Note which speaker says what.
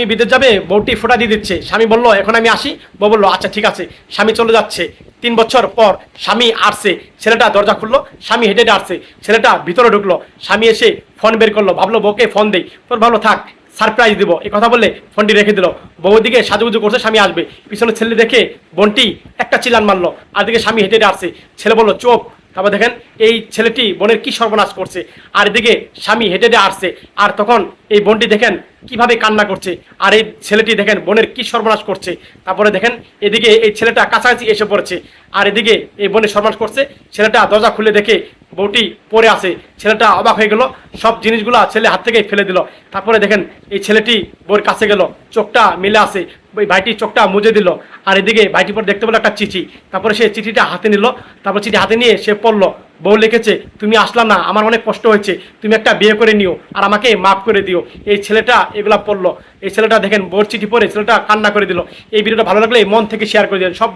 Speaker 1: স্বামী বিদেশ যাবে, বউটি ফোটা দিয়ে দিচ্ছে। স্বামী বলল, এখন আমি আসি। বউ বলল আচ্ছা ঠিক আছে। স্বামী চলে যাচ্ছে। তিন বছর পর স্বামী আসছে। ছেলেটা দরজা খুললো, স্বামী হেঁটে হেঁটে আসছে। ছেলেটা ভিতরে ঢুকলো। স্বামী এসে ফোন বের করল, ভাবলো, বউকে ফোন দেই। তোর ভাবলো, থাক সারপ্রাইজ দিব। এই কথা বলে ফোনটি রেখে দিল। বউর দিকে সাজুগুজু করছে, স্বামী আসবে। পিছনে ছেলে দেখে বোনটি একটা চিলান মারলো। আর দিকে স্বামী হেঁটে হেঁটে আসছে। ছেলে বলল, চোপ তারপর দেখেন, এই ছেলেটি বোনের কি সর্বনাশ করছে, আর এদিকে স্বামী হেঁটে হেঁটে আসছে, আর তখন এই বোনটি দেখেন কীভাবে কান্না করছে, আর এই ছেলেটি দেখেন বোনের কি সর্বনাশ করছে। তারপরে দেখেন, এদিকে এই ছেলেটা কাছাকাছি এসে পড়েছে, আর এদিকে এই বোনের সর্বনাশ করছে, ছেলেটা দরজা খুলে দেখে বউটি পরে আছে, ছেলেটা অবাক হয়ে গেল, সব জিনিসগুলা ছেলে হাত থেকে ফেলে দিল। তারপরে দেখেন, এই ছেলেটি বউর কাছে গেল, চোখটা মিলে আছে, ওই ভাইটি চোখটা মুজে দিল, আর এদিকে ভাইটি পর দেখতে পেল একটা চিঠি। তারপরে সে চিঠিটা হাতে নিল, তারপর চিঠি হাতে নিয়ে সে পড়ল, বউ লিখেছে, তুমি আসলাম না, আমার অনেক কষ্ট হয়েছে, তুমি একটা বিয়ে করে নিও, আর আমাকে মাফ করে দিও। এই ছেলেটা এগুলা পড়ল। এই ছেলেটা দেখেন বউর চিঠি পরে ছেলেটা কান্না করে দিল। এই ভিডিওটা ভালো লাগলে মন থেকে শেয়ার করে দিলেন সব